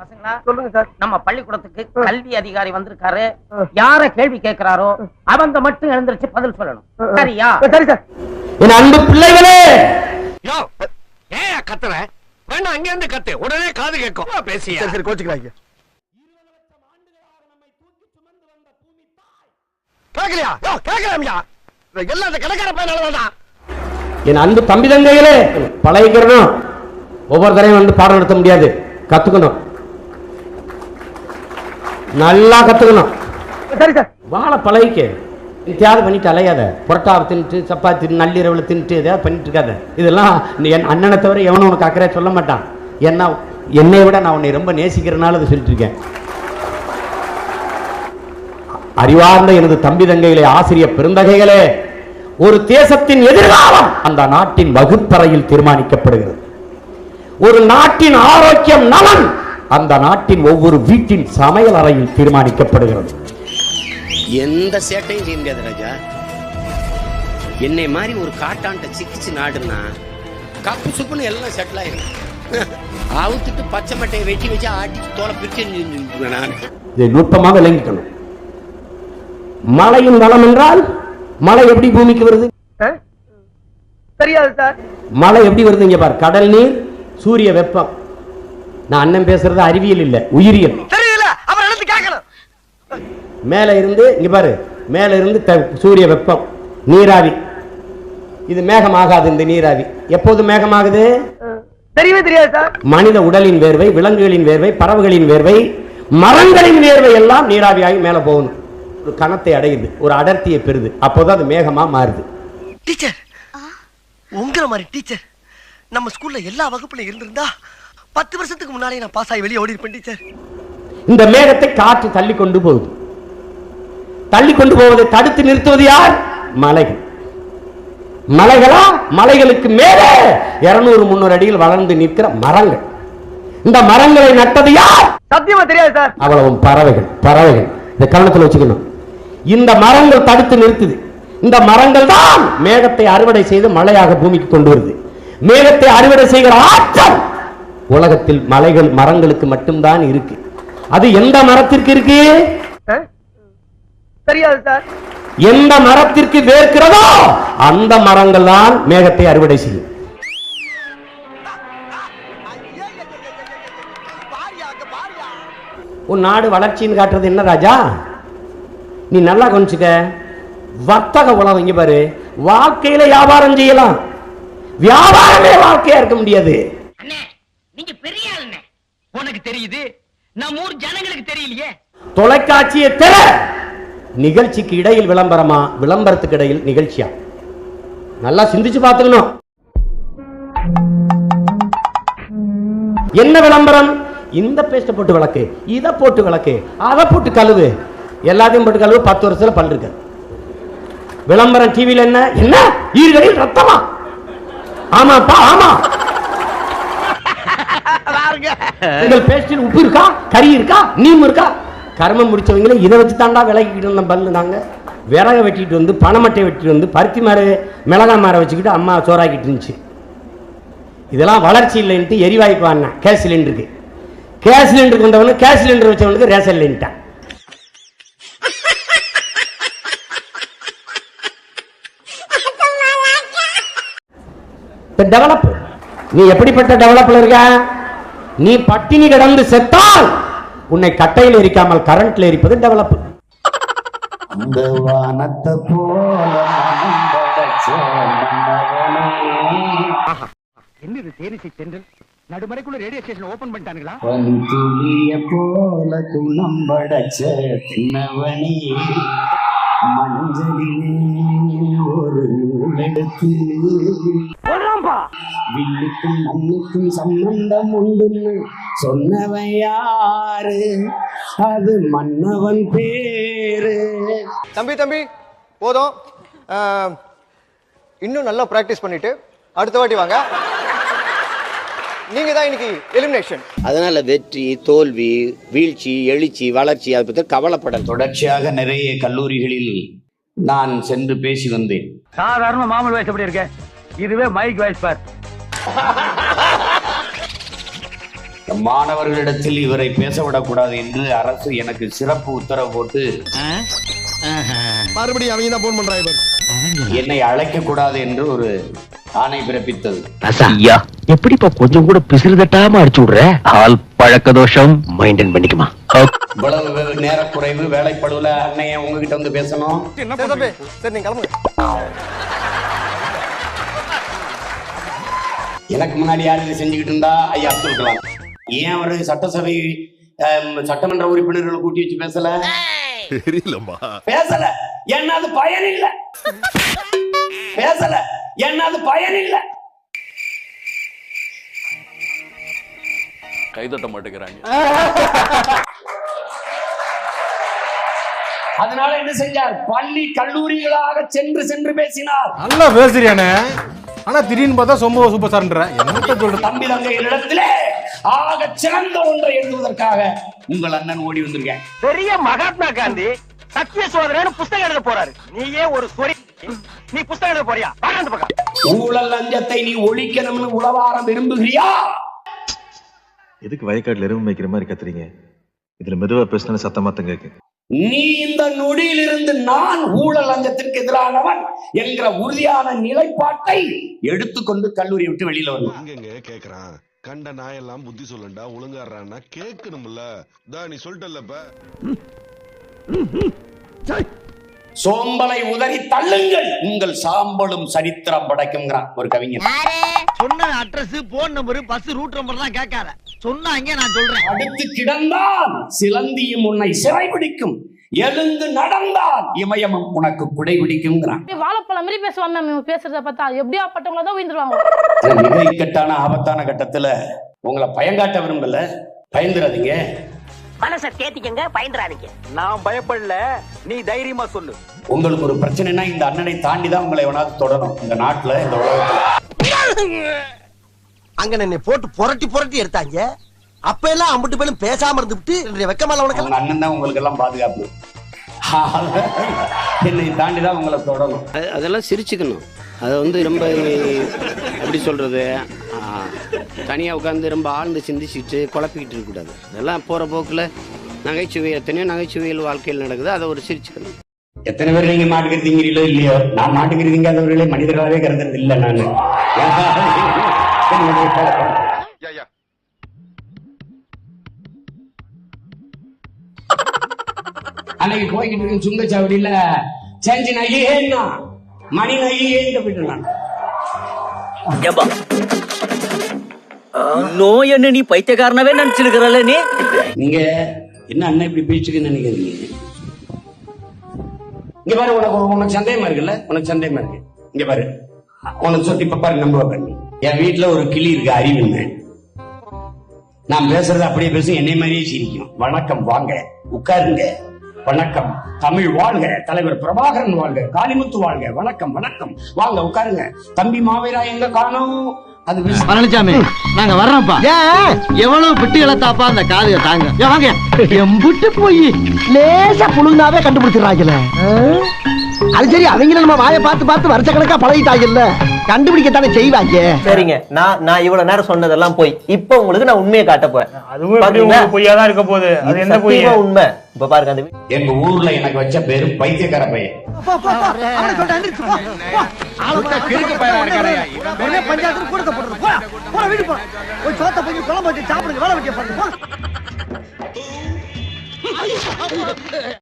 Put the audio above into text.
பசங்களா? சொல்லுங்க சார். நம்ம பள்ளிக்கூடத்துக்கு கல்வி அதிகாரி வந்திருக்காரு. யார கேள்வி கேட்கிறாரோ அவங்க மட்டும் எழுந்திருச்சு பதில் சொல்லணும். சரியா? சரி சார். என் அன்பு பிள்ளைகளே! யோ ஏன் கத்துற? அங்க இருந்து கத்து. உடனே காது கேட்கும். பேசிய? சரி சரி கோச்சுக்கிறாங்க. கேக்கலையா? யோ கேக்கலாமியா எல்லாம் அந்த கடைக்கார பையனாலதான் என் அன்பு தம்பி தங்கைகளே பழகிக்கிறணும் ஒவ்வொரு தடையும் வந்து பாடம் நடத்த முடியாது. கத்துக்கணும். நல்லா கத்துக்கணும். சரி சார். வாழ பழகிக்க. தியாகம் பண்ணிட்டு அலையாத. புரட்டாவை தின்ட்டு சப்பாத்தி நள்ளிரவில் தின்ட்டு எதாவது பண்ணிட்டு இருக்காத. இதெல்லாம் என் அண்ணனை தவிர எவனும் உனக்கு அக்கறை சொல்ல மாட்டான். ஏன்னா என்னை விட நான் உன்னை ரொம்ப நேசிக்கிறனால அதை சொல்லிட்டு இருக்கேன். அறிவார்ந்த எனது தம்பி தங்கைகளே ஆசிரியர் பெருந்தகைகளே ஒரு தேசத்தின் எதிர்காலம் அந்த நாட்டின் வகுப்பறையில் தீர்மானிக்கப்படுகிறது. ஒரு நாட்டின் ஆரோக்கியம் நலன் அந்த நாட்டின் ஒவ்வொரு வீட்டின் சமையல் அறையில் தீர்மானிக்கப்படுகிறது. எந்த சேட்டையும் செய்ய முடியாது ராஜா. என்னை மாதிரி ஒரு காட்டான்ட்ட சிக்கிச்சு நாடுனா கப்பு சுப்புன்னு எல்லாம் செட்டில் ஆயிரும். அவுத்துட்டு பச்சை மட்டையை வெட்டி வச்சு ஆட்டி தோலை பிரிச்சு நான். இதை நுட்பமாக விளங்கிக்கணும். மழையின் வளம் என்றால் மழை எப்படி பூமிக்கு வருது? தெரியாது சார். மழை எப்படி வருது இங்க பார். கடல் நீர் சூரிய வெப்பம். நான் அண்ணன் பேசுறது அறிவியல் இல்ல உயிரியல். மேல இருந்து இங்க பாரு மேல இருந்து சூரிய வெப்பம் நீராவி. இது மேகமாகாது இந்த நீராவி. எப்போது மேகமாகுது? தெரியவே தெரியாது மனித உடலின் வேர்வை விலங்குகளின் வேர்வை பறவைகளின் வேர்வை மரங்களின் வேர்வை எல்லாம் நீராவியாகி மேல போகணும் ஒரு கணத்தை அடையுது ஒரு அடர்த்தியை பெறுது. அப்போதான் அது மேகமா மாறுது. டீச்சர் உங்கள மாதிரி டீச்சர் நம்ம ஸ்கூல்ல எல்லா வகுப்புல இருந்திருந்தா பத்து வருஷத்துக்கு முன்னாலே நான் பாஸ் ஆகி வெளியே ஓடி இருப்பேன் டீச்சர் இந்த மேகத்தை காற்று தள்ளி கொண்டு போகுது. தள்ளி கொண்டு போவதை தடுத்து நிறுத்துவது யார்? மலைகள். மலைகளா? மலைகளுக்கு மேலே இருநூறு முன்னூறு அடியில் வளர்ந்து நிற்கிற மரங்கள். இந்த மரங்களை நட்டது யார்? சத்தியமா தெரியாது சார் அவ்வளவும் பறவைகள் பறவைகள். இந்த கவனத்தில் வச்சுக்கணும். இந்த மரங்கள் தடுத்து நிறுத்துது. இந்த மரங்கள் தான் மேகத்தை அறுவடை செய்து மழையாக பூமிக்கு கொண்டு வருது. மேகத்தை அறுவடை செய்கிற ஆற்றல் உலகத்தில் மலைகள் மரங்களுக்கு மட்டும்தான் இருக்கு. அது எந்த மரத்திற்கு இருக்கு? ஆ? தெரியாது சார். எந்த மரத்திற்கு வேர்க்கிறதோ அந்த மரங்கள் தான் மேகத்தை அறுவடை செய்யும். உன் நாடு வளர்ச்சின்னு காட்டுறது என்ன ராஜா? நீ நல்லா கொஞ்சிக்க வர்த்தக உலகம் இங்க பாரு. வாழ்க்கையில வியாபாரம் செய்யலாம். வியாபாரமே வாழ்க்கையா இருக்க முடியாது. நீங்க பெரிய ஆளுண்ணே உனக்கு தெரியுது? நம்ம ஊர் ஜனங்களுக்கு தெரியலையே. தொலைக்காட்சியை தர நிகழ்ச்சிக்கு இடையில் விளம்பரமா? விளம்பரத்துக்கு இடையில் நிகழ்ச்சியா? நல்லா சிந்திச்சு பார்த்துக்கணும். என்ன விளம்பரம்? இந்த பேஸ்ட போட்டு விளக்கு இதை போட்டு விளக்கு அதை போட்டு கழுவு. எல்லாத்தையும் போட்டு கழுவு பத்து வருஷத்துல பல் இருக்கு. விளம்பரம் டிவியில் என்ன? என்ன? ஈர்களில் ரத்தமா? ஆமாப்பா ஆமா. பாருங்க. உங்கள் பேஸ்டில் உப்பு இருக்கா? கறி இருக்கா? நீம் இருக்கா? கர்மம் முடிச்சவங்களே இதை வச்சு தாண்டா விலகிக்கிட்டு இருந்தோம் பல்லு நாங்கள் விறக வெட்டிட்டு வந்து பனைமட்டை வெட்டிட்டு வந்து பருத்தி மர மிளகா மரம் வச்சுக்கிட்டு அம்மா சோறாக்கிட்டு இருந்துச்சு. இதெல்லாம் வளர்ச்சி இல்லைன்ட்டு எரிவாயுக்கு வாங்கினேன் கேஸ் சிலிண்டருக்கு. கேஸ் சிலிண்டருக்கு வந்தவனு கேஸ் சிலிண்டர் வச்சவனுக்கு ரேஷன் இல்லைன்ட்டான் டெவலப் நீ எப்படிப்பட்ட டெவலப்பில் இருக்க? நீ பட்டினி கிடந்து செத்தால் உன்னை கட்டையில் எரிக்காமல் கரண்ட்ல எரிப்பது டெவலப் அந்த வானத்தை போல மன்னவனே. என்னது தேனிசை தென்றல்? நடுமறைக்குள்ள ரேடியோ ஸ்டேஷன் ஓபன் பண்ணிட்டானுங்களா? பனித்துளிய போல குணம் படைச்ச தின்னவனே மஞ்சளிலே ஒரு நூலெடுத்து வில்லுக்கும் மண்ணுக்கும் சம்பந்தம் உண்டுன்னு சொன்னவன் யாரு? அது மன்னவன் பேரு. தம்பி தம்பி போதும். இன்னும் நல்லா ப்ராக்டிஸ் பண்ணிட்டு அடுத்த வாட்டி வாங்க. நீங்க தான் இன்னைக்கு எலிமினேஷன் அதனால வெற்றி தோல்வி வீழ்ச்சி எழுச்சி வளர்ச்சி அதை பத்தி கவலைப்படல. தொடர்ச்சியாக நிறைய கல்லூரிகளில் நான் சென்று பேசி வந்தேன். சாதாரண மாமூல் வயசு எப்படி இருக்க? இதுவே மைக் வயசு பார். மாணவர்களிடத்தில் இவரை பேசவிடக்கூடாது என்று அரசு எனக்கு சிறப்பு உத்தரவு போட்டு மறுபடியும் அவங்க தான் போன் பண்றாங்க என்னை அழைக்க கூடாது என்று ஒரு ஆணை பிறப்பித்தது. ஐயா. எப்படிப்பா கொஞ்சம் கூட பிசிறு தட்டாம அடிச்சு விடுற? ஆள் பழக்க தோஷம் மைண்டன் பண்ணிக்குமா இவ்வளவு வே- நேரக்குறைவு வேலைப்படுவல அன்னைய உங்ககிட்ட வந்து பேசணும். சரி தம்பி சரி நீங்க கிளம்புங்க. எனக்கு முன்னாடி யார் இதை செஞ்சுக்கிட்டு இருந்தா? ஐயா அப்துல் கலாம். ஏன் அவரு சட்டசபை சட்டமன்ற உறுப்பினர்களை கூட்டி வச்சு பேசல? தெரியலம்மா. பேசல. ஏன்னா அது பயன் இல்ல பேசல. ஏன்னா அது பயன் இல்ல கைதட்ட மாட்டேங்கிறாங்க. அதனால என்ன செஞ்சார்? பள்ளி கல்லூரிகளாக சென்று சென்று பேசினார். நல்லா பேசுறியானே? ஆனா திடீர்னு பார்த்தா சொம்ப சூப்பர் ஸ்டார்ன்ற என்னத்த சொல்ற? தம்பி தங்கையரிடத்திலே ஆக சிறந்த ஒன்றை எழுதுவதற்காக உங்கள் அண்ணன் ஓடி வந்திருக்கேன் பெரிய மகாத்மா காந்தி சத்திய சோதனைன்னு புஸ்தகம் எழுத போறாரு. நீயே ஒரு சொரி நீ புஸ்தகம் எழுத போறியா? ஊழல் லஞ்சத்தை நீ ஒழிக்கணும்னு உளவாரம் விரும்புகிறியா? எதுக்கு வயக்காட்டுல எருமை மேய்க்கிற மாதிரி கத்துறீங்க? இதுல மெதுவா பேசினா சத்தமாத்தம் கேக்கு. நீ இந்த நொடியிலிருந்து நான் ஊழல் லஞ்சத்திற்கு எதிரானவன் என்கிற உறுதியான நிலைப்பாட்டை எடுத்துக்கொண்டு கல்லூரியை விட்டு வெளியில வரணும் எங்கெங்க கேக்குறான். கண்ட நாயெல்லாம் புத்தி சொல்லண்டா ஒழுங்காடுறான்னா கேட்கணும்ல தா நீ சொல்லிட்டல்லப்ப. சோம்பலை உதறி தள்ளுங்கள். உங்கள் சாம்பலும் சரித்திரம் படைக்குங்கிறான் ஒரு கவிஞர் சொன்ன address phone number bus route number தான் கேட்காத. சொன்னாங்க நான் சொல்றேன். அடுத்து கிடந்தால் சிலந்தியும் உன்னை சிறைபிடிக்கும். எழுந்து நடந்தால் இமயமும் உனக்கு குடை பிடிக்குங்கிறான் வாழைப்பழம் மாதிரி பேசுவான் மேம் இவங்க பேசுறத பார்த்தா எப்படியா பட்டவங்கள தான் உயிர்ந்துருவாங்க. மிக இக்கட்டான ஆபத்தான கட்டத்துல உங்களை பயங்காட்ட விரும்பல? பயந்துடாதீங்க மனச தேத்திக்கங்க பயந்துறாதீங்க. நான் பயப்படல நீ தைரியமா சொல்லு. உங்களுக்கு ஒரு பிரச்சனைனா இந்த அண்ணனை தாண்டி தான் உங்களை எவனாவது தொடரும் இந்த நாட்டுல இந்த உலகத்துல. அங்க என்னை போட்டு புரட்டி புரட்டி எடுத்தாங்க. அப்ப எல்லாம் அம்பிட்டு பேரும் பேசாம இருந்துட்டு என்னுடைய வெக்கமால உனக்கு அண்ணன் தான் உங்களுக்கு எல்லாம் பாதுகாப்பு. என்னை தாண்டி தான் உங்களை தொடரும் அது- அதெல்லாம் சிரிச்சுக்கணும். அதை வந்து ரொம்ப எப்படி சொல்கிறது தனியாக உட்காந்து ரொம்ப ஆழ்ந்து சிந்திச்சுட்டு குழப்பிக்கிட்டு இருக்கக்கூடாது. அதெல்லாம் போகிற போக்கில் நகைச்சுவை எத்தனையோ நகைச்சுவையில் வாழ்க்கையில் நடக்குது. அதை ஒரு சிரிச்சுக்கணும். எத்தனை பேர் நீங்க மாட்டுக்கிறீங்களோ இல்லையோ? நான் மாட்டுக்கிறீங்காதவர்களே மனிதர்களாவே கருதுறது இல்லை நான். என்னுடைய பழக்கம். அன்னைக்கு போய்கிட்டு இருக்க சுங்கச்சாவடியில செஞ்சு நகையேன்னா மணி நகையேன்னு போயிட்டு நோய் என்ன நீ பைத்தியக்காரனவே நினைச்சிருக்கிறல்ல நீ? நீங்க என்ன அண்ணன் இப்படி பேச்சுக்கு நினைக்கிறீங்க? இங்க பாரு உனக்கு உனக்கு சந்தேகமா இருக்குல்ல? உனக்கு சந்தேகமா இருக்கு. இங்க பாரு. உனக்கு சொல்லி இப்ப பாரு நம்ப பண்ணி என் வீட்டுல ஒரு கிளி இருக்கு அறிவுன்னு நான் பேசுறது அப்படியே பேசும் என்னை மாதிரியே சிரிக்கும். வணக்கம் வாங்க உட்காருங்க. வணக்கம் தமிழ் வாழ்க தலைவர் பிரபாகரன் வாழ்க காளிமுத்து வாழ்க. வணக்கம் வணக்கம். வாங்க உட்காருங்க. தம்பி மாவீரா எங்க காணோம்? அது. பழனிசாமி நாங்க வர்றோம்ப்பா. எவ்வளவு பிட்டு இழத்தாப்பா அந்த காதுக தாங்க. ஏ, வாங்க. எம்புட்டு போய் லேசா புழுந்தாவே கண்டுபிடிச்சிடறாங்கல்ல அது சரி அவங்க நம்ம வாயை பார்த்து பார்த்து வருஷ கணக்கா பழகிட்டாங்கல்ல. கண்டுபிடிக்கத்தானே செய்வாங்க. சரிங்க. நான் நான் இவ்வளவு நேரம் சொன்னதெல்லாம் போய் இப்போ உங்களுக்கு நான் உண்மையை காட்ட போறேன். அதுவும் பொய்யா தான் இருக்க போகுது? அது என்ன பொய்? உண்மை. இப்ப பாருங்க அந்த எங்க ஊர்ல எனக்கு வச்ச பேரு பைத்தியக்கார பையன். சாப்பிடுங்க